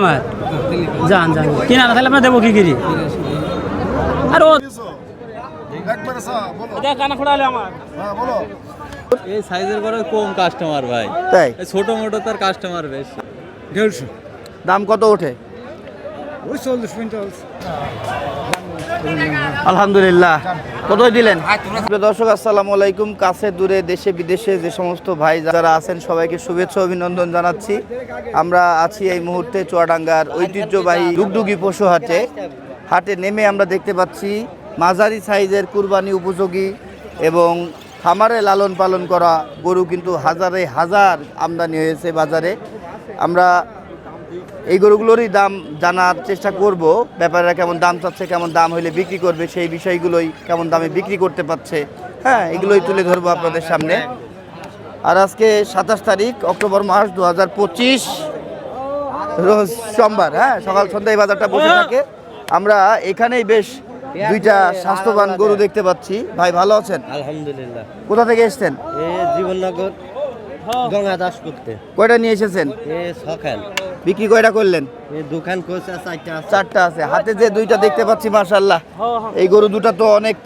আমার। যান যান। কিনা না তাহলে আমরা দেবো কি করি আর ও হ্যাঁ এই সাইজের করে কম কাস্টমার ভাই। তাই? এই ছোট মোটো তার কাস্টমার বেশি। দেড়শো দাম কত ওঠে? আলহামদুলিল্লাহ। কত দিলেন? দর্শক, আসসালামু আলাইকুম। কাছে, দূরে, দেশে, বিদেশে যে সমস্ত ভাই যারা আছেন, সবাইকে শুভেচ্ছা, অভিনন্দন জানাচ্ছি। আমরা আছি এই মুহূর্তে চুয়াডাঙ্গার ঐতিহ্যবাহী ডুগডুগি পশু হাটে। হাটে নেমে আমরা দেখতে পাচ্ছি মাঝারি সাইজের কুরবানি উপযোগী এবং খামারে লালন পালন করা গরু কিন্তু হাজারে হাজার আমদানি হয়েছে বাজারে। আমরা এই গরুগুলোরই দাম জানার চেষ্টা করব। ব্যাপারীরা কেমন দাম চাচ্ছে কেমন দাম হইলে বিক্রি করবে সেই বিষয়গুলোই কেমন দামে বিক্রি করতে পারছে। হ্যাঁ এগুলোই তুলে ধরবো আপনাদের সামনে। আর আজকে সাতাশ তারিখ অক্টোবর মাস দু হাজার পঁচিশ রোজ সোমবার হ্যাঁ সকাল সন্ধ্যায় বাজারটা বসে থাকে। আমরা এখানেই বেশ দুইটা স্বাস্থ্যবান গরু দেখতে পাচ্ছি। ভাই ভালো আছেন? আলহামদুলিল্লাহ। কোথা থেকে এসছেন? এ জীবননগর গঙ্গা দাস করতে। কয়টা নিয়ে এসেছেন? সকাল। বিক্রি কয়টা করলেন? দোকান চারটা আছে। হাতে যে দুইটা দেখতে পাচ্ছি মাশাল্লাহ এই গরু দুটা তো অনেক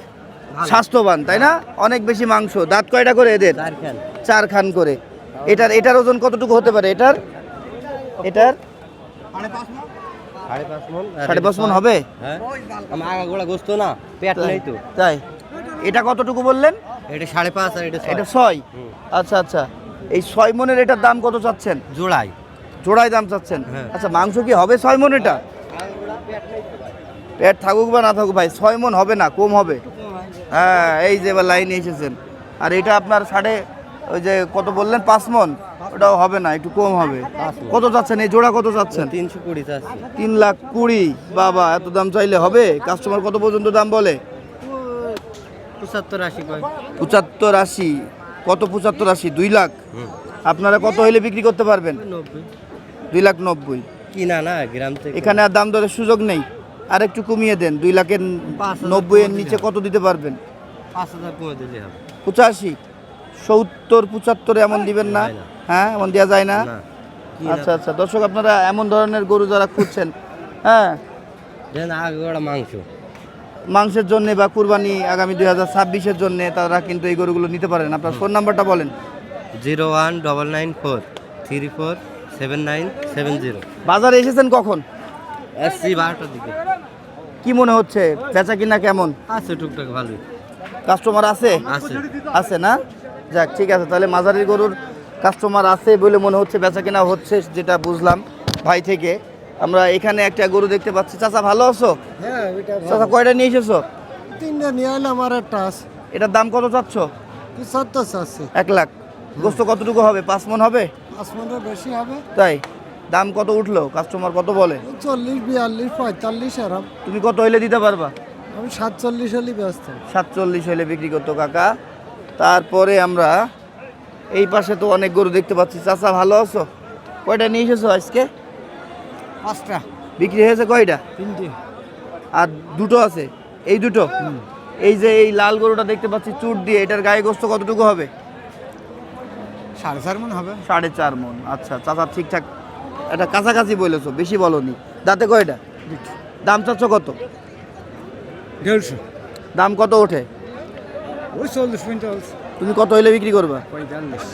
স্বাস্থ্যবান তাই না? অনেক বেশি মাংস। দাঁত কয়টা করে এদের? চার খান। করে। এটার এটার ওজন কতটুকু হতে পারে? এটার? এটার? সাড়ে পাঁচ মন। সাড়ে পাঁচ মন হবে? হ্যাঁ। গোস্ত না পেট নেই তো। তাই। এটা কতটুকু বললেন? এটা সাড়ে পাঁচ আর এটা এটা ছয়? ছয় আচ্ছা আচ্ছা। এই ছয় মনের এটার দাম কত চাচ্ছেন? জোড়াই। জোড়ায় দাম চাচ্ছেন? হ্যাঁ। আচ্ছা মাংস কি হবে ছয় মন এটা? পেট থাকুক বা না থাকুক ভাই ছয় মন হবে না কম হবে। হ্যাঁ এই যে এবার লাইনে এসেছেন। আর এটা আপনার সাড়ে ওই যে কত বললেন পাঁচ মন ওটাও হবে না একটু কম হবে। কত চাচ্ছেন? এই জোড়া কত চাচ্ছেন? তিনশো কুড়ি তিন লাখ কুড়ি। বাবা এত দাম চাইলে হবে? কাস্টমার কত পর্যন্ত দাম বলে? পঁচাত্তর আশি পঁচাত্তর আশি। কত পঁচাত্তর আশি? দুই লাখ। আপনারা কত হইলে বিক্রি করতে পারবেন? দুই লাখ নব্বই। কিনা না গ্রাম থেকে। এখানে আর দাম দরের সুযোগ নেই। আর একটু কমিয়ে দেন দুই লাখের নব্বই এর নিচে কত দিতে পারবেন? পাঁচ হাজার কমে দিলে হবে। পঁচাশি। সত্তর পঁচাত্তরে এমন দিবেন না। হ্যাঁ এমন দেওয়া যায় না। আচ্ছা আচ্ছা। দর্শক আপনারা এমন ধরনের গরু যারা খুঁজছেন হ্যাঁ মাংস। মাংসের জন্য বা কুরবানি আগামী দুই হাজার ছাব্বিশের জন্য তারা কিন্তু এই গরুগুলো নিতে পারেন। আপনার ফোন নাম্বারটা বলেন। Zero one double nine four three four seven nine seven zero. বাজারে এসেছেন কখন? এসছি বারোটার দিকে। কি মনে হচ্ছে? বেচা কিনা কেমন? আছে টুকটাক ভালোই। কাস্টমার আছে? আছে। আছে না? যাক ঠিক আছে তাহলে মাঝারি গরুর কাস্টমার আছে বলে মনে হচ্ছে বেচা কিনা হচ্ছে যেটা বুঝলাম ভাই থেকে। আমরা এখানে একটা গরু দেখতে পাচ্ছি। চাচা ভালো আছো? হ্যাঁ চাচা কয়টা নিয়ে এসেছ? তিনটা নিয়ে এলাম আর একটা আছে। এটার দাম কত চাচ্ছ? এক লাখ। গোস্ত কতটুকু হবে? পাঁচ মন হবে? আসমানের বেশি হবে। তাই? দাম কত উঠল? কাস্টমার কত বলে? চল্লিশ বিয়াল্লিশ পঁয়তাল্লিশ এরম। তুমি কত হইলে দিতে পারবা? আমি সাতচল্লিশ হলেই ব্যস্ত। সাতচল্লিশ হইলে বিক্রি করতো কাকা। তারপরে আমরা এই পাশে তো অনেক গরু দেখতে পাচ্ছি। চাচা ভালো আছো? কয়টা নিয়ে এসেছ আজকে? পাঁচটা। বিক্রি হয়েছে কয়টা? তিনটে। আর দুটো আছে? এই দুটো? এই যে এই লাল গরুটা দেখতে পাচ্ছি চুট দিয়ে এটার গায়ে গোস্ত কতটুকু হবে? সাড়ে চার মন হবে। সাড়ে চার মন আচ্ছা চাচা ঠিকঠাক এটা কাছাকাছি বলেছ বেশি বলনি। দাঁতে কয়টা? দাম চাচ্ছ কত? দেড়শো। দাম কত ওঠে? ওই চল্লিশ পঞ্চাশ তুমি কত হইলে বিক্রি করবা?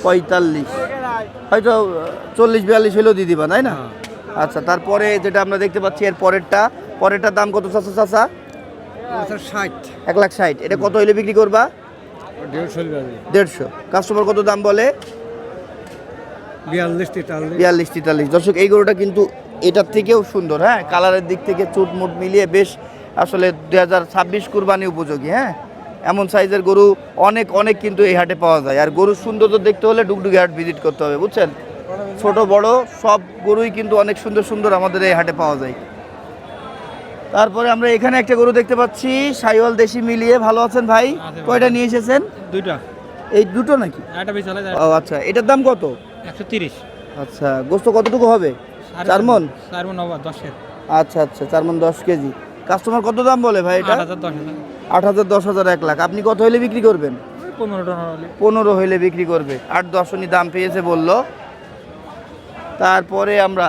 পঁয়তাল্লিশ। হয়তো চল্লিশ বিয়াল্লিশ হইলেও দিয়ে দিবা তাই না? আচ্ছা তারপরে যেটা আমরা দেখতে পাচ্ছি এর পরেরটা পরেরটার দাম কত চাচ্ছ চাচা? ষাট। এক লাখ ষাট। এটা কত হইলে বিক্রি করবা? দেড়শো। কাস্টমার কত দাম বলে? বিয়াল্লিশ তেতাল্লিশ। দর্শক এই গরুটা কিন্তু এটার থেকেও সুন্দর হ্যাঁ? কালারের দিক থেকে চুট মুট মিলিয়ে বেশ আসলে দুই হাজার ছাব্বিশ কুরবানি উপযোগী হ্যাঁ? এমন সাইজের গরু অনেক অনেক কিন্তু এই হাটে পাওয়া যায়। আর গরুর সৌন্দর্য দেখতে হলে ডুগডুগি হাট ভিজিট করতে হবে বুঝছেন? ছোট বড় সব গরুই কিন্তু অনেক সুন্দর সুন্দর আমাদের এই হাটে পাওয়া যায়। তারপরে আমরা এখানে একটা গরু দেখতে পাচ্ছি সাইওয়াল দেশি মিলিয়ে। ভালো আছেন ভাই? কয়টা নিয়ে এসেছেন? দুইটা। এই দুটো নাকি? একটা বেশি চলে যায় ও আচ্ছা। এটার দাম কত? একশো তিরিশ। আচ্ছা গোস্ত কতটুকু হবে? চার মন চার মন হবে দশের। আচ্ছা আচ্ছা চার মন দশ কেজি। কাস্টমার কত দাম বলে ভাই এটা? আট হাজার দশ হাজার। এক লাখ। আপনি কত হইলে বিক্রি করবেন? পনেরো টাকা হলে। পনেরো হইলে বিক্রি করবে। আট দশনি দাম পেয়েছে বলল। তারপরে আমরা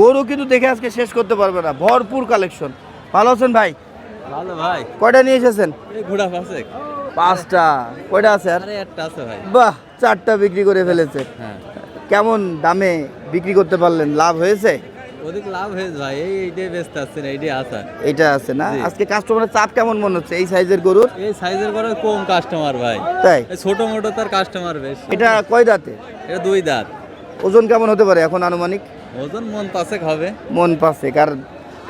গরু কিন্তু দেখে আজকে শেষ করতে পারবে না। ভরপুর কালেকশন ভালো আছেন ভাই? ভালো ভাই। কয়টা নিয়ে এসেছেন? ঘোড়া পাঁচটা। কয়টা আছে আর? আরে বাহ চারটা বিক্রি করে ফেলেছে। হ্যাঁ। কেমন দামে বিক্রি করতে পারলেন? লাভ হয়েছে? লাভ হয়েছে ভাই এই এইটাই ব্যস্ত আসছে না এইটাই আসা এটা আছে না? আজকে কাস্টমারের চাপ কেমন মনে হচ্ছে? এই সাইজের গরুর? এই সাইজের করে কম কাস্টমার ভাই। তাই? ছোট মোটো তার কাস্টমার বেশি। এটা কয় দাঁতে? এটা দুই দাঁত। ওজন কেমন হতে পারে এখন আনুমানিক? ওজন মন পাশে হবে। মন পাশে কারণ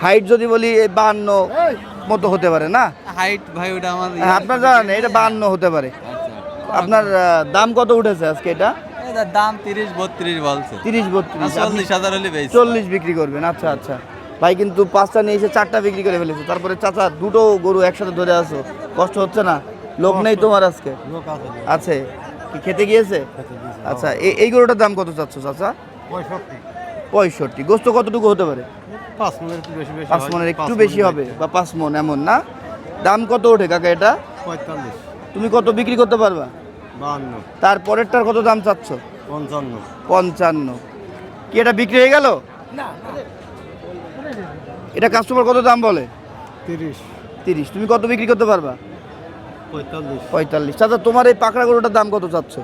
হাইট যদি বলি বান্ন মতো হতে পারে না? হাইট ভাই ওটা আমার হ্যাঁ, আপনার জানেন এটা বান্ন হতে পারে। আচ্ছা আপনার দাম কত উঠেছে আজকে এটা? দাম তিরিশ বত্রিশ বলছে। তিরিশ বত্রিশ। চল্লিশ হাজার হলে বেশি। চল্লিশ বিক্রি করবেন আচ্ছা আচ্ছা। ভাই কিন্তু পাঁচটা নিয়ে এসে চারটা বিক্রি করে ফেলেছে। তারপরে চাচা দুটো গরু একসাথে ধরে আসো। কষ্ট হচ্ছে না? লোক নেই তোমার আজকে? আছে। কি খেতে গিয়েছে? আচ্ছা এই এই গরুটার দাম কত চাচ্ছ চাচা? পঁয়ষট্টি। পঁয়ষট্টি। গোস্ত কতটুকু হতে পারে? পাঁচ মনের একটু বেশি হবে বা পাঁচ মন এমন না। দাম কত ওঠে কাকা এটা? পঁয়তাল্লিশ। তুমি কত বিক্রি করতে পারবা? বাহান্ন। তারপরেরটার কত দাম চাচ্ছ? পঞ্চান্ন। পঞ্চান্ন। কি এটা বিক্রি হয়ে গেল? এটা কাস্টমার কত দাম বলে? তিরিশ। তিরিশ। তুমি কত বিক্রি করতে পারবা? পঁয়তাল্লিশ। পঁয়তাল্লিশ। চাচা তোমার এই পাকড়া গরুটার দাম কত চাচ্ছ?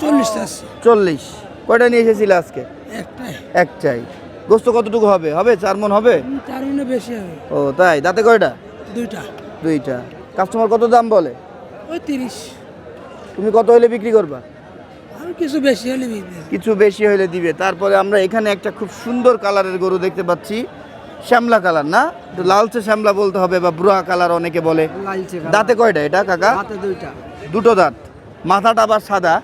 চল্লিশটা চল্লিশ। কয়টা নিয়ে এসেছিলে আজকে? একটাই। একটাই। গোস্ত কতটুকু হবে? হবে? চার মন হবে? চার মনে বেশি হবে। ও তাই? দাঁতে কয়টা? দুইটা। দুইটা। কাস্টমার কত দাম বলে? ওই তিরিশ। তুমি কত হলে বিক্রি করবা? কিছু বেশি হলে কিছু বেশি হলে দিবে। তারপরে আমরা এখানে একটা খুব সুন্দর কালারের গরু দেখতে পাচ্ছি। শ্যামলা কালার না? লালচে শ্যামলা বলতে হবে বা ব্রুয়া কালার অনেকে বলে। দাঁতে কয়টা এটা কাকা? দুটো দাঁত। মাথাটা আবার সাদা।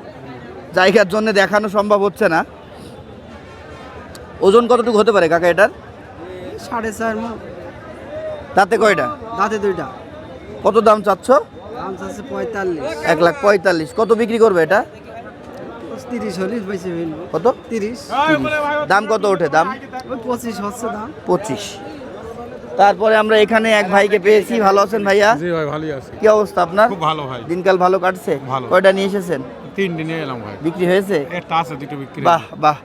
জায়গার জন্য দেখানো সম্ভব হচ্ছে না। ওজন কতটুকু হতে পারে কাকা এটার? সাড়ে চার মন দাঁতে কয়টা? দাঁতে দুইটা। কত দাম চাচ্ছ? দাম আছে পঁয়তাল্লিশ। এক লাখ পঁয়তাল্লিশ। কত বিক্রি করবে এটা? তিরিশ হলে বেশি কত? তিরিশ। দাম কত ওঠে দাম? পঁচিশ হচ্ছে দাম। পঁচিশ। তারপরে আমরা এখানে এক ভাইকে পেয়েছি। ভালো আছেন ভাইয়া? জি ভাই ভালোই আছি। কি অবস্থা আপনার? খুব ভালো ভাই। দিনকাল ভালো কাটছে? ভালো। কয়টা নিয়ে এসেছেন? তিন দিনে এলাম ভাই। বিক্রি হয়েছে? একটা আছে দুটো বিক্রি। বাহ বাহ।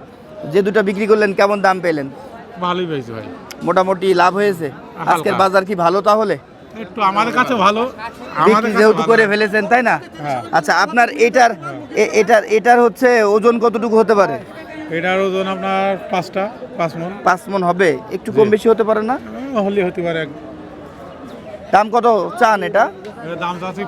যে দুটো বিক্রি করলেন কেমন দাম পেলেন? ভালোই পেয়েছি ভাই। মোটামুটি লাভ হয়েছে। আজকের বাজার কি ভালো তাহলে? একটু আমাদের কাছে ভালো। আমাদের বিক্রি যেহেতু করে ফেলেছেন তাই না? হ্যাঁ। আচ্ছা আপনার এটার এটার এটার হচ্ছে ওজন কতটুকু হতে পারে? এটার ওজন আপনার পাঁচটা পাঁচ মন। পাঁচ মন হবে। একটু কম বেশি হতে পারে না? হলে হতে পারে দাম কত চান এটা? দাম চাচ্ছি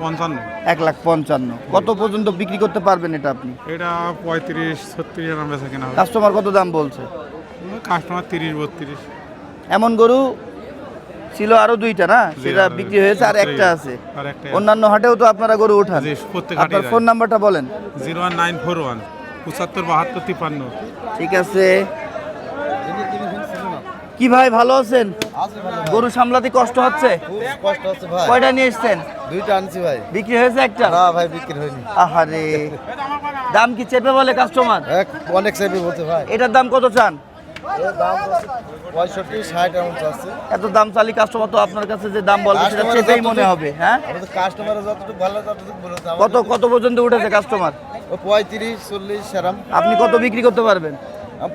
পঞ্চান্ন। এক লাখ পঞ্চান্ন। কত পর্যন্ত বিক্রি করতে পারবেন এটা আপনি? এটা পঁয়ত্রিশ ছত্রিশ এরকম বেচা কেনা হবে। কাস্টমার কত দাম বলছে? কাস্টমার তিরিশ বত্রিশ। এমন গরু ছিল আরও দুইটা না? সেটা বিক্রি হয়েছে আর একটা আছে। আর একটা অন্যান্য হাটেও তো আপনারা গরু প্রত্যেক আপনার ফোন নাম্বারটা বলেন। Zero one nine four one পঁচাত্তর বাহাত্তর তিপ্পান্ন। ঠিক আছে। কি ভাই ভালো আছেন? গরু সামলাতে কষ্ট হচ্ছে? কষ্ট হচ্ছে ভাই। কয়টা নিয়ে এসছেন? দুইটা আনছি ভাই। বিক্রি হয়েছে একটা? না ভাই বিক্রি হয়নি। আহারে। দাম কি চেপে বলে কাস্টমার অনেক সেবি বলতে ভাই। এটার দাম কত চান? এত দাম চালি কাস্টমার তো আপনার কাছে যে দাম বলবে সেটা চেপেই মনে হবে হ্যাঁ? বলেছে কত কত পর্যন্ত উঠেছে কাস্টমার পঁয়ত্রিশ চল্লিশ আপনি কত বিক্রি করতে পারবেন?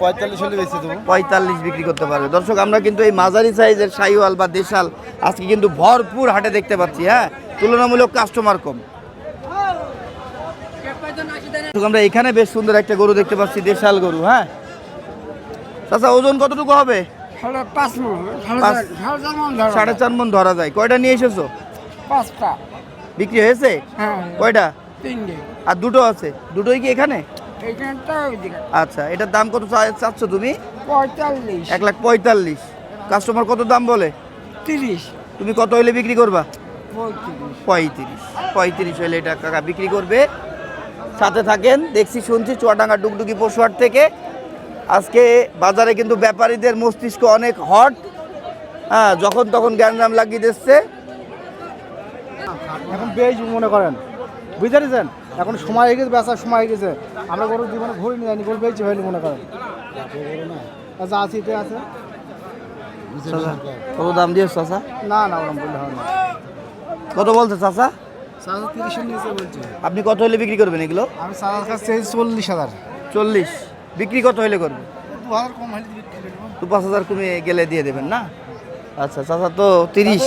পঁয়তাল্লিশ হলে বেশি দেবো। পঁয়তাল্লিশ বিক্রি করতে পারবে। দর্শক আমরা কিন্তু এই মাঝারি সাইজের সাইওয়াল বা দেশাল আজকে কিন্তু ভরপুর হাটে দেখতে পাচ্ছি হ্যাঁ? তুলনামূলক কাস্টমার কম। আমরা এখানে বেশ সুন্দর একটা গরু দেখতে পাচ্ছি দেশাল গরু হ্যাঁ? চাচা ওজন কতটুকু হবে? সাড়ে চার মন ধরা। যায়। কয়টা নিয়ে এসেছ? পাঁচটা। বিক্রি হয়েছে? হ্যাঁ। কয়টা? আর দুটো আছে। দুটোই কি এখানে? আচ্ছা এটার দাম কত চা- চাচ্ছ তুমি? পঁয়তাল্লিশ। এক লাখ পঁয়তাল্লিশ। কাস্টমার কত দাম বলে? তিরিশ। তুমি কত হইলে বিক্রি করবা? পঁয়ত্রিশ। পঁয়ত্রিশ। হলে এটা কাকা বিক্রি করবে। সাথে থাকেন দেখছি শুনছি চুয়াডাঙ্গা ডুগডুগি পশুহাট থেকে। আজকে বাজারে কিন্তু ব্যাপারীদের মস্তিষ্ক অনেক হট। হ্যাঁ যখন তখন গ্যাঞ্জাম লাগিয়ে দিচ্ছে। এখন বেশ মনে করেন। বুঝতে পেরেছেন? এখন সময় হয়ে গেছে বেচার সময় হয়ে গেছে। আমরা গরু জীবনে ঘুরি নিয়ে যাইনি গরু পেয়েছি হয়নি মনে করেন। আচ্ছা আশি তে আছে। কত দাম দিয়েছ চাচা? না না ওরকম বললে হবে না। কত বলছে চাচা? আপনি কত হলে বিক্রি করবেন এগুলো? আমি সাড়ে কাছে চল্লিশ হাজার। চল্লিশ। বিক্রি কত হলে করবে দু হাজার কম দু পাঁচ হাজার কমে গেলে দিয়ে দেবেন না? আচ্ছা চাচা তো তিরিশ।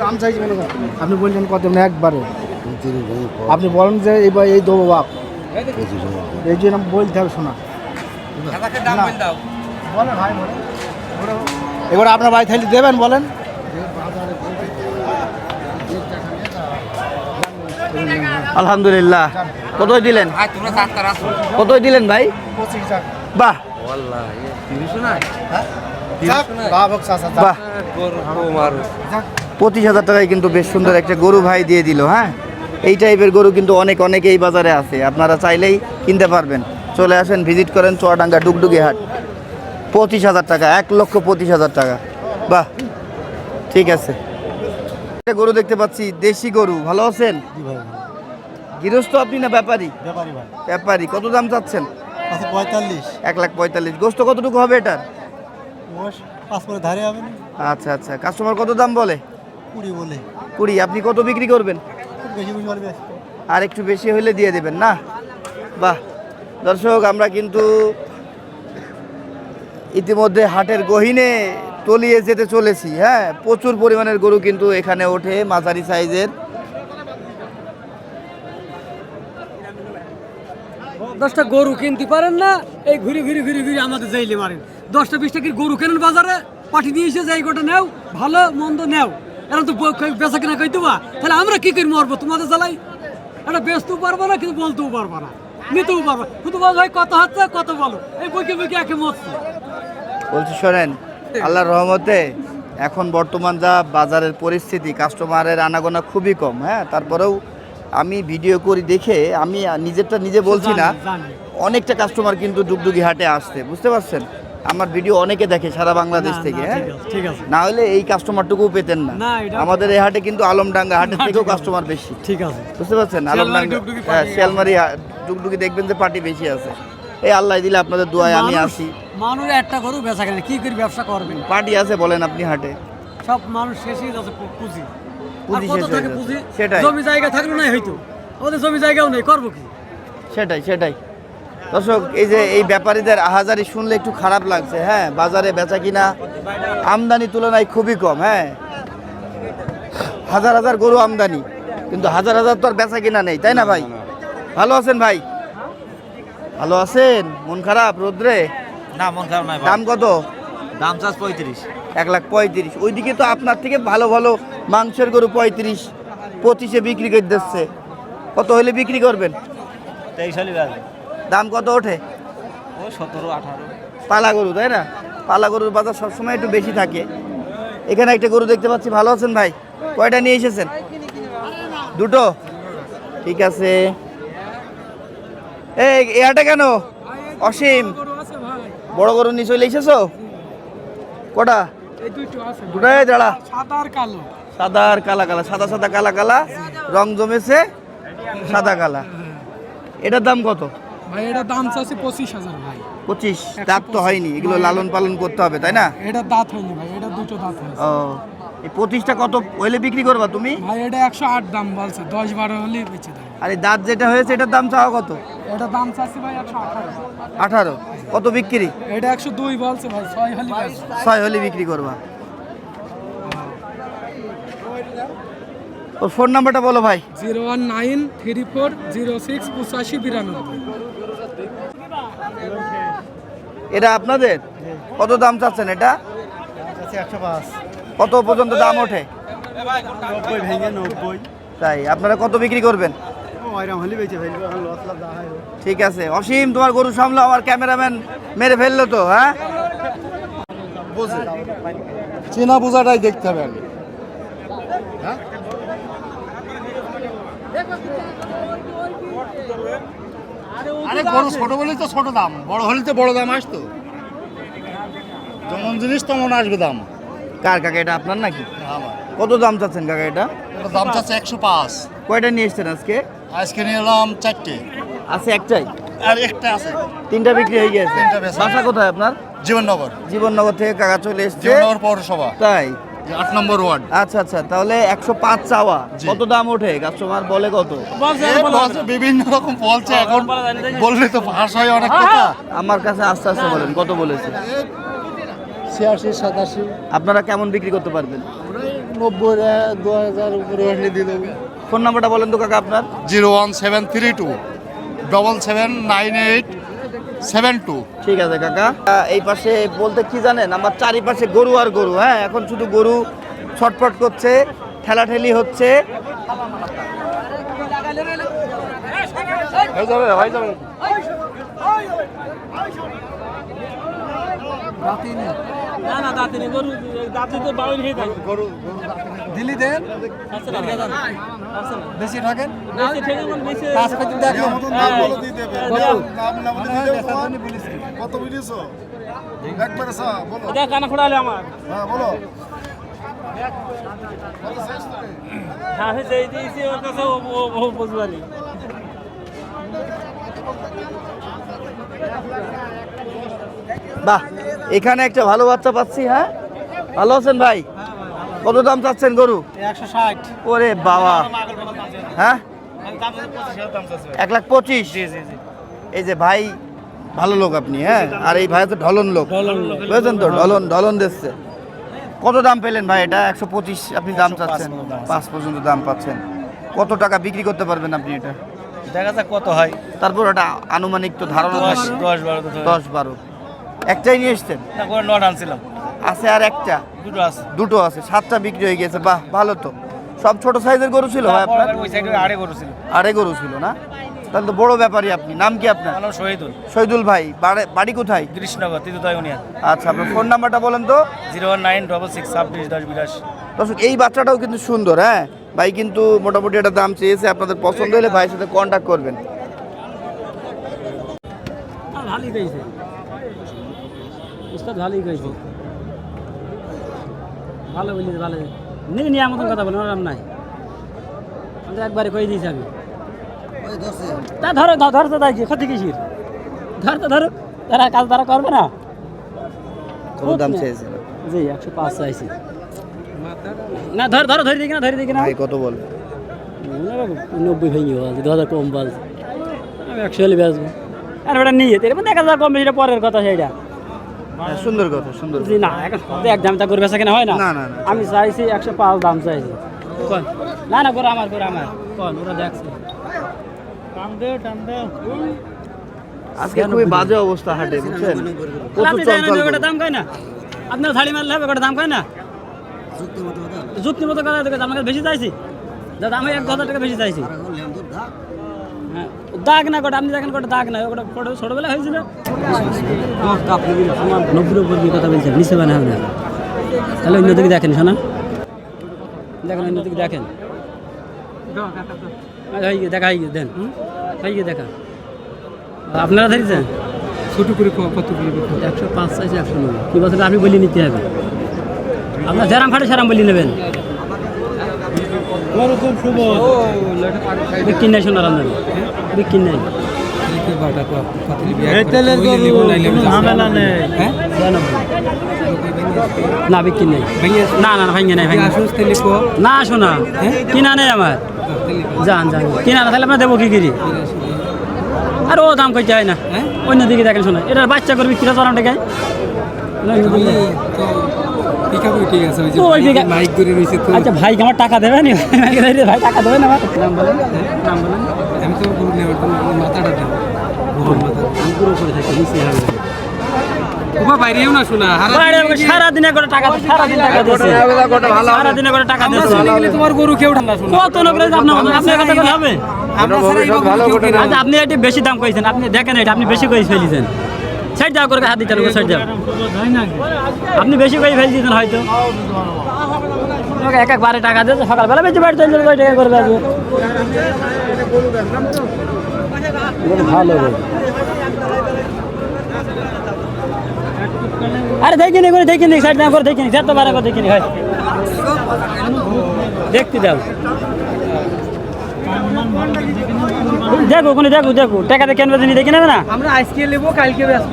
দাম চাইছি আপনি বললেন কত একবারে। আপনি বলেন যে এবার এই দেবো বাপ। এই জন্য বলতে হবে শোনা। বলেন এবার আপনার বাড়ি থাকলে দেবেন বলেন। আলহামদুলিল্লাহ। কতই দিলেন? কতই দিলেন ভাই? বাহ। বাহ। পঁচিশ হাজার টাকায় কিন্তু বেশ সুন্দর একটা গরু ভাই দিয়ে দিল হ্যাঁ? এই টাইপের গরু কিন্তু অনেক অনেক এই বাজারে আছে। আপনারা চাইলেই কিনতে পারবেন। চলে আসেন ভিজিট করেন চুয়াডাঙ্গা ডুগডুগি হাট। পঁচিশ হাজার টাকা এক লক্ষ পঁচিশ হাজার টাকা। বাহ ঠিক আছে। একটা গরু দেখতে পাচ্ছি দেশি গরু। ভালো আছেন? গৃহস্থ আপনি না ব্যাপারী? ব্যাপারি কত দাম চাচ্ছেন? আচ্ছা পঁয়তাল্লিশ। এক লাখ পঁয়তাল্লিশ। গোস্ত কতটুকু হবে এটার? আচ্ছা আচ্ছা। কাস্টমার কত দাম বলে? কুড়ি বলে। কুড়ি। আপনি কত বিক্রি করবেন? আর একটু বেশি হলে দিয়ে দেবেন না? বাহ দর্শক আমরা কিন্তু ইতিমধ্যে হাটের গহিনে তলিয়ে যেতে চলেছি হ্যাঁ? প্রচুর পরিমাণের গরু কিন্তু এখানে ওঠে মাঝারি সাইজের। দশটা গরু কিনতে পারেন না এই ঘুরে ঘুরে ঘুরে ঘুরে আমাদের যাইলে মারেন। দশটা বিশটা কি গরু কেনেন বাজারে? পাঠিয়ে দিয়ে এসে যাই গোটা নেও ভালো মন্দ নেও। এরা তো বেচা কিনা কই দেবা তাহলে আমরা কি করে মরবো? তোমাদের জ্বালাই? এটা বেচতেও পারব না কিন্তু বলতেও পারব না। নিতেও পারব শুধু বল ভাই কত হচ্ছে কত বলো। এই বইকে বইকে একে মরছে। বলছি শোনেন আল্লাহর রহমতে এখন বর্তমান যা বাজারের পরিস্থিতি কাস্টমারের আনাগোনা খুবই কম হ্যাঁ? তারপরেও আমি ভিডিও করি দেখে আমি নিজেরটা নিজে বলছি না অনেকটা কাস্টমার কিন্তু ডুগডুগি হাটে আসছে বুঝতে পারছেন? আমার ভিডিও অনেকে দেখে সারা বাংলাদেশ থেকে হ্যাঁ? ঠিক আছে, না হলে এই কাস্টমারটুকু পেতেন না। আমাদের এই হাটে কিন্তু আলমডাঙ্গা হাটের থেকেও কাস্টমার বেশি। ঠিক আছে। বুঝতে পারছেন? আলমডাঙ্গা হ্যাঁ শিয়ালমারি ডুগডুগি দেখবেন যে পার্টি বেশি আছে। এই আল্লাহ দিলে আপনাদের দোয়ায় আমি আসি। মানুষ একটা গরু বেচা কেনা কি করে ব্যবসা করবেন? পার্টি আছে বলেন আপনি হাটে। সব মানুষ শেষই যাচ্ছে পুঁজি। পুঁজি শেষ হয়ে যাচ্ছে। পুঁজি? সেটাই। জমি জায়গা থাকল না হয়তো। আমাদের জমি জায়গাও নেই করব কি? সেটাই সেটাই। দর্শক এই যে এই ব্যাপারীদের আহাজারি শুনলে একটু খারাপ লাগছে হ্যাঁ? বাজারে বেচা কিনা আমদানি তুলনায় খুবই কম হ্যাঁ? হাজার হাজার গরু আমদানি কিন্তু হাজার হাজার তো আর বেচা কিনা নেই তাই না ভাই? ভালো আছেন ভাই? ভালো আছেন? মন খারাপ রোদ্রে? না মন খারাপ নাই দাম কত? দাম চাষ পঁয়ত্রিশ। এক লাখ পঁয়ত্রিশ। ওইদিকে তো আপনার থেকে ভালো ভালো মাংসের গরু পঁয়ত্রিশ পঁচিশে বিক্রি করে দিচ্ছে। কত হলে বিক্রি করবেন? তেইশ হলে দাম কত ওঠে? ও সতেরো আঠারো। পালা গরু তাই না? পালা গরুর বাজার সবসময় একটু বেশি থাকে। এখানে একটা গরু দেখতে পাচ্ছি ভালো আছেন ভাই? কয়টা নিয়ে এসেছেন? দুটো? ঠিক আছে। এই এটা কেন? অসীম। বড় গরু নিয়ে চলে এসেছ? কটা? দুটাই দাঁড়া। সাদা আর কালা কালা সাদা সাদা কালা কালা রং জমেছে সাদা কালা। এটার দাম কত? ভাই এটা দাম চাচ্ছে পঁচিশ হাজার ভাই। পঁচিশ দাঁত তো হয়নি এগুলো লালন পালন করতে হবে তাই না? এটা দাঁত হয়নি ভাই এটা দুটো দাঁত হয়েছে। ও এই পঁচিশটা কত হইলে বিক্রি করবা তুমি? ভাই এটা একশো আট দাম বলছে দশ বারো হলে বেঁচে দেয়। আর এই দাঁত যেটা হয়েছে এটার দাম চাওয়া কত? এটা দাম চাচ্ছে ভাই একশো আঠারো। আঠারো কত বিক্রি? এটা একশো দুই বলছে ভাই ছয় হলে ছয় হলে বিক্রি করবা। ও ফোন নাম্বারটা বলো ভাই। Zero one nine three four zero six পঁচাশি বিরানব্বই। এটা আপনাদের? কত দাম চাচ্ছেন এটা? একশো পাঁচ কত পর্যন্ত দাম ওঠে? নব্বই ভেঙে নব্বই তাই আপনারা কত বিক্রি করবেন? ঠিক আছে। অসীম তোমার গরু সামলো আমার ক্যামেরাম্যান মেরে ফেলল তো হ্যাঁ? চেনা বোঝাটাই দেখতে হবে আরে গরু ছোট বলেই তো ছোট দাম। বড় হলে তো বড় দাম আসতো। যেমন জিনিস তেমন আসবে দাম। কার কাকা এটা আপনার নাকি? কত দাম চাচ্ছেন কাকা এটা? দাম চাচ্ছে একশো পাঁচ। কয়টা নিয়ে এসছেন আজকে? আজকে নিয়ে এলাম চারটে। আছে একটাই? আর একটা আছে। তিনটা বিক্রি হয়ে গেছে তিনটা বাসা কোথায় আপনার? জীবননগর। জীবননগর থেকে কাকা চলে এসছে। জীবননগর পৌরসভা। তাই? আট নম্বর ওয়ার্ড। আচ্ছা আচ্ছা তাহলে একশো পাঁচ চাওয়া। কত দাম ওঠে? কাস্টমার বলে কত? বিভিন্ন রকম বলছে এখন। বললে তো ভাষ হয় অনেক কথা। আমার কাছে আস্তে আস্তে বলেন কত বলেছে? ছিয়াশি সাতাশি। আপনারা কেমন বিক্রি করতে পারবেন? নব্বই দু হাজার উপরে হলে দিয়ে দেবো। ফোন নাম্বারটা বলেন তো কাকা আপনার। Zero one seven three two double seven nine eight seven two. ঠিক আছে কাকা। এই পাশে বলতে কি জানেন আমার চারিপাশে গরু আর গরু হ্যাঁ? এখন শুধু গরু ছটফট করছে ঠেলাঠেলি হচ্ছে। না না দাঁতি নেই গরু দাঁতি তো বাউল হয়ে থাকে। দিল্লি দেন? বেশি থাকেন বেশি বেশি- পাঁচ কেজি দেখেন। কত বুঝেছ একবারে বলো। দেখ কানা খোড়ালে আমার। হ্যাঁ বলো। হ্যাঁ আমি যেই দিয়েছি ওর কাছে ও ও- ও বুঝবানি বাহ। এখানে একটা ভালো বাচ্চা পাচ্ছি হ্যাঁ? ভালো আছেন ভাই? কত দাম চাচ্ছেন গরু? ওরে বাবা। হ্যাঁ? এক লাখ পঁচিশ। এই যে ভাই ভালো লোক আপনি হ্যাঁ? আর এই ভাই তো ঢলন লোক। বুঝেছেন তো? ঢলন ঢলন দিচ্ছে। কত দাম পেলেন ভাই এটা? একশো পঁচিশ আপনি দাম চাচ্ছেন। পাঁচ পর্যন্ত দাম পাচ্ছেন। কত টাকা বিক্রি করতে পারবেন আপনি এটা? দেখা যাক কত হয়। তারপর ওটা আনুমানিক তো ধারণা দশ বারো দশ বারো। একটাই নিয়ে এসছেন? না করে নট আনছিলাম। আছে আর একটা? দুটো আছে। দুটো আছে সাতটা বিক্রি হয়ে গেছে বাহ ভালো তো। সব ছোট সাইজের গরু ছিল? ভাই আপনার ওই সাইডে আড়ে করেছিল আড়ে গরু ছিল না? তাহলে তো বড় ব্যাপারই আপনি। নাম কি আপনার? আমার শহীদুল। শহীদুল ভাই বাড়ি- কোথায়? কৃষ্ণনগর ইউনিয়ন। আচ্ছা আপনার ফোন নাম্বারটা বলেন তো। Zero one nine double six ছাব্বিশ দশ বিরাশি। দর্শক এই বাচ্চাটাও কিন্তু সুন্দর হ্যাঁ? ভাই কিন্তু মোটামুটি একটা দাম চেয়েছে আপনাদের পছন্দ হলে ভাইয়ের সাথে কন্ট্যাক্ট করবেন। ভালোই কইছে ভালোই কইছে ভালো বলিস ভালো। নিয়ে নিয়ে মতন কথা বলেন ওরম নাই। আমি তো একবারে কই দিয়েছি আমি। তা ধরো ধ- ধরতে তাই ক্ষতি কিসির? ধরতে ধরো তারা কাজ তারা করবে না। কত দাম চেয়েছে জি একশো পাঁচ চাইছি। না ধর ধরো ধরে দিই না ধরে দিই না। কত বল? নব্বই ভেঙে বল দু হাজার কম বল আমি একশো হলে বেচবো। আর ওটা নিয়ে এর মধ্যে এক হাজার কম বেশি পরের কথা সেইটা। সুন্দর কথা সুন্দর জি না এখন এক দামটা করে বেচা কেনা হয় না? না, না। আমি চাইছি একশো পাঁচ দাম চাইছি। কোন? না না করে আমার করে আমার। কোন? ওরা দেখছে। টান দে টান দে। আজকে খুবই বাজে অবস্থা হাটে বুঝছেন? প্রচুর চঞ্চল ওটা দাম কয় না? আপনার থালি মারলে হবে ওটা দাম কয় না? যুক্তি মতো কথা। দেখে আমার বেশি চাইছি। দাদা আমি এক হাজার টাকা বেশি চাইছি। হ্যাঁ, দাগ না কটা আপনি দেখেন কটা দাগ না ওটা ফটো ছোটবেলা হয়েছিল। নব্বই উপর দিয়ে কথা বলছেন নিচে বানা হবে না। তাহলে অন্য দিকে দেখেন শোনা দেখেন অন্য দিকে দেখেন। গিয়ে দেখা হয়ে গিয়ে দেন। হয়ে গিয়ে দেখা। আপনারা ধরেছেন? ছোট করে কতগুলো একশো পাঁচ চাইছে একশো নেবেন কি বছর আপনি বলি নিতে হবে। আপনার যেরাম ফাটে সেরাম বলি নেবেন। বিক্রি নাই আপনার বিক্রি নাই। না বিক্রি নেই। না না না নাই না শোনা কিনা নেই আমার। যান যান। কিনা না তাহলে আপনার দেবো কি কিরি? আর ও দাম কইতে হয় না। অন্য দিকে দেখেন শোনা এটা বাচ্চা করবি কিরা চলাম টাকায় ঠিক আছে ওই যে ওই মাইক করে রয়েছে তো। আচ্ছা ভাই আমার টাকা দেবে ভাই টাকা দেবেন আমার? নাম বলেন নাম বলেন। আমি তো গরু নেওয়ার জন্য মাথাটা দেব গরুর মাথা আমি পুরো করে নিচে হবে উমা বাইরেও না শোনা বাইরে আমাকে সারাদিনে করে টাকা টাকা করে টাকা তোমার গরু কেউ ঠান্ডা শোনা। কত লোক আপনার আপনার কথা হবে আমরা ছাড়া এই গরু কেউ কিনে না। আচ্ছা আপনি একটু বেশি দাম কইছেন আপনি দেখেন এটা আপনি বেশি কই ফেলিছেন। সাইড দাও করে হাত দিতেন সাইড দাও আপনি বেশি কই ফেল দিতেন হয়তো। এক এক বারে টাকা দিয়েছে, সকালবেলা বেশি বাড়ি চলে যাবে টাকা করে আসবে ভালো। আরে দেখিনি করে দেখিনি সাইড দাম করে দেখিনি যত বারে করে দেখিনি হয় দেখতে দাও। দেখো ওখানে দেখো দেখো। টাকাতে কেনবে জিনিস দেখে নেবে না? আমরা আজকে নেব কালকে ব্যস্ত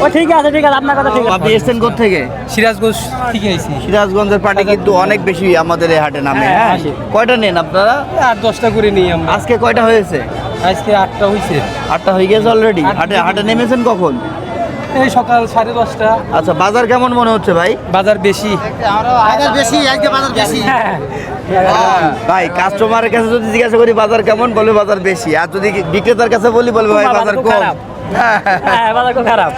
ও ঠিক আছে ঠিক আছে আপনার কথা ঠিক আছে। আপনি এসছেন থেকে সিরাজগঞ্জ থেকে আইছি। সিরাজগঞ্জের পার্টি কিন্তু অনেক বেশি আমাদের এই হাটে নামে হ্যাঁ, হ্যাঁ? কয়টা নেন আপনারা? আর দশটা করে নিই আমরা। আজকে কয়টা হয়েছে? আজকে আটটা হয়েছে আটটা হয়ে গেছে অলরেডি হাটে হাটে নেমেছেন কখন? এই সকাল সাড়ে দশটা। আচ্ছা বাজার কেমন মনে হচ্ছে ভাই? বাজার বেশি। হ্যাঁ ভাই কাস্টমারের কাছে যদি জিজ্ঞাসা করি বাজার কেমন? বলবে বাজার বেশি। আর যদি বিক্রেতার কাছে বলি বলবে ভাই বাজার কম। হ্যাঁ বাজার খুব খারাপ।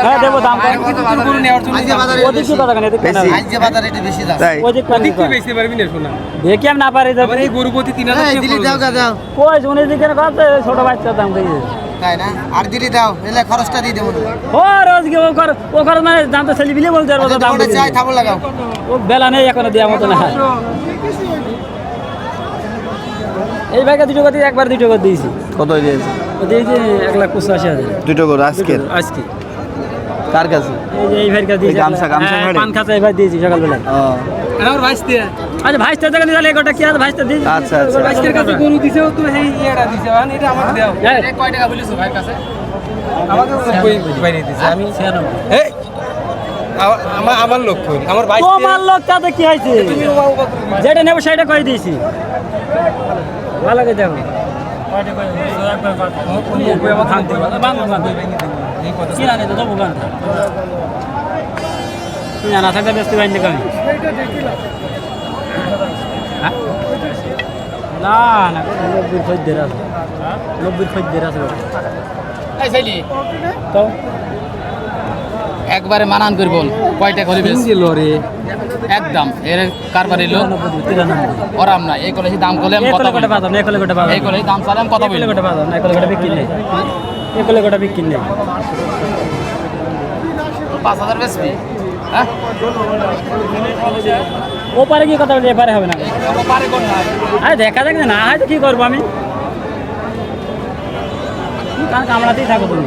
হ্যাঁ দেখি আমি না পারি গরু প্রতি তিন হাজার ছোট বাচ্চার দাম তাই না? আর দিদি দাও এলে খরচটা দিয়ে দেবো ও রোজ কি ও কর ও কর মানে দাম তো ছেলে বিলে বলতে পারব তো দাম দিতে। থাবো লাগাও। ও বেলা নেই এখনও দেওয়ার মতো না। এই ভাইকে দুটো করে একবার দুটো করে দিয়েছি। কত দিয়েছে ও দিয়েছি এক লাখ পঁচাশি হাজার। দুটো করে আজকের আজকে। কার কাছে? এই যে এই ভাইকে দিয়েছি। গামছা- গামছা হ্যাঁ? পান খাতা এই ভাই দিয়েছি সকালবেলায় ও। আমার ভাইস দিয়ে। আচ্ছা ভাইস্তা থেকে নিয়ে তাহলে এগারোটা কি আছে ভাইস্তা দিয়েছি। আচ্ছা, আচ্ছা। ভাইসের কাছে গরু দিছেও তো এই ইয়েটা দিছে। মানে এটা আমাকে দাও। হ্যাঁ। কয় টাকা বলিস ভাইয়ের কাছে? আমাকে বাইরে দিছে? আমি। এই আমার- লোক কই? আমার ভাই তোমার লোক তাতে কি হয়েছে? যেটা নেব সেটা করে দিয়েছি? ভালো করে দেখো জানা থাকতে ব্যস্ত বাইন দেখো? না না নব্বই খদ্দের আছে নব্বই খদ্দের আছে তো? একবারে মানান করি বল। কয়টা করে বেশ? লরে একদম। এর কারবারি লোক? ওরাম না এই কলেজে দাম করলে কত কলে কোটা বাদাম এক কলে কোটা বাদাম এই কলেজে দাম চালাম কত বলি। কোটা বাদাম এক কলে কোটা বিক্রি নেই। এক কলে কোটা বিক্রি নেই। পাঁচ হাজার বেশি হ্যাঁ? ও পারে কি কথা এপারে হবে না। পারে কোন না? আরে দেখা যাক না হয়তো কি করব আমি? কারণ কামড়াতেই থাকো তুমি।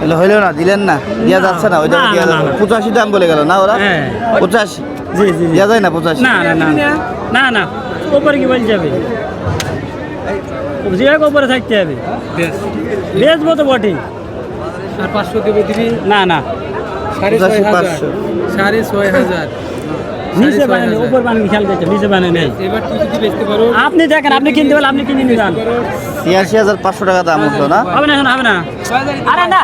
এগুলো হইল না দিলেন না দেওয়া যাচ্ছে না ওইটা না, দেওয়া যাচ্ছে পঁচাশি দাম বলে গেল না ওরা? হ্যাঁ। পঁচাশি? জি জি দেওয়া যায় না পঁচাশি? না না না না। না ওপরে কি বলছে যাবে যে ওপরে থাকতে হবে। বেচবো তো বটে। আর পাঁচশো দেবে দিবি? না না। সাড়ে ছয় হাজার। সাড়ে ছয় হাজার। নিচে ছয় বানে হাজার। উপর বানে খেয়াল করছে নিচে বানে নেই। এবার তুই যদি বেচতে পারো। আপনি দেখেন আপনি কিনতে পারলে আপনি কিনে নিয়ে যান। ছিয়াশি হাজার পাঁচশো টাকা দাম উঠল না? হবে না হবে না আরে না।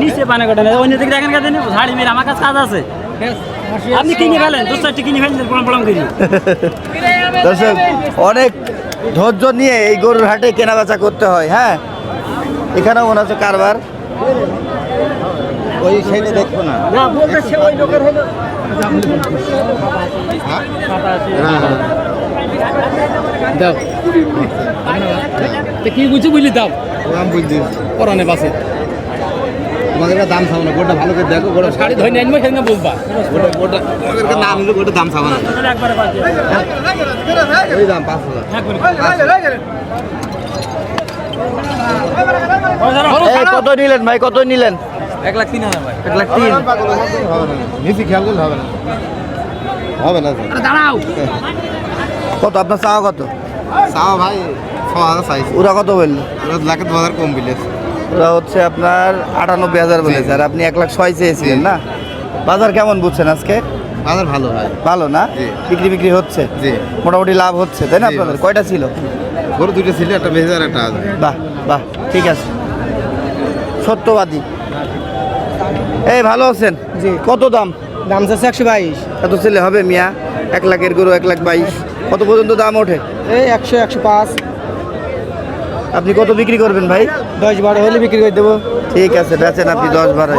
নিচে পানে কটা নেই অন্য দিকে দেখেন কাছে ঝাড়ি মেরে আমার কাছে কাজ আছে। আপনি কিনে ফেলেন দু চারটি কিনে ফেলেন পড়াম পড়াম কিনে দর্শক অনেক ধৈর্য নিয়ে এই গরুর হাটে কেনা বেচা করতে হয় হ্যাঁ? এখানেও মনে হচ্ছে কারবার। ওই সাইডে দেখব না। না ওই লোকের হলো। দাও। কি বুঝছি বুঝলি দাও। দাম বুঝলি পরানে বাসে। একটা দাম খাব না গোটা ভালো করে দেখো গোটা শাড়ি ধরে আনব সেদিন বুঝবা গোটা গোটা না নিলে গোটা দাম খাব না ওই দাম পাঁচ হাজার। কত নিলেন ভাই? কত নিলেন? এক লাখ তিন হাজার ভাই। এক লাখ তিন। নিচে খেয়াল করলে হবে না। হবে না দাঁড়াও। কত? আপনার চাওয়া কত? চাও ভাই ছ হাজার চাইছি ওরা কত বলল? ওরা লাখে দু হাজার কম বিলেছে। ওরা হচ্ছে আপনার আটানব্বই হাজার বলেছে আর আপনি এক লাখ ছয় চেয়েছিলেন না? বাজার কেমন বুঝছেন আজকে? বাজার ভালো ভাই। ভালো না? বিক্রি বিক্রি হচ্ছে? জি। মোটামুটি লাভ হচ্ছে তাই না আপনাদের? কয়টা ছিল? গরু দুটো ছিল একটা আর একটা বাহ বাহ ঠিক আছে। সত্যবাদী। এই ভালো আছেন? জি। কত দাম? দাম চাচ্ছে একশো বাইশ। এত ছেলে হবে মিয়া? এক লাখের গরু এক লাখ বাইশ। কত পর্যন্ত দাম ওঠে? এই একশো একশো পাঁচ। আপনি কত বিক্রি করবেন ভাই? দশ বারো হলে বিক্রি করে দেবো। ঠিক আছে বেচেন আপনি দশ বারো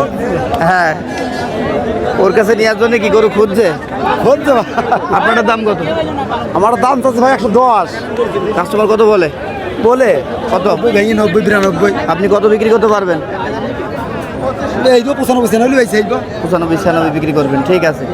হ্যাঁ। ওর কাছে নেওয়ার জন্য কি গরু খুঁজছে? খুঁজছে আপনার দাম কত? আমার দাম চাচ্ছে ভাই একশো দশ। কাস্টমার কত বলে? বলে। কত? ভেঙে নব্বই বিরানব্বই। আপনি কত বিক্রি করতে পারবেন? এই তো পঁচানব্বই এই পঁচানব্বই ছিয়ানব্বই বিক্রি করবেন ঠিক আছে।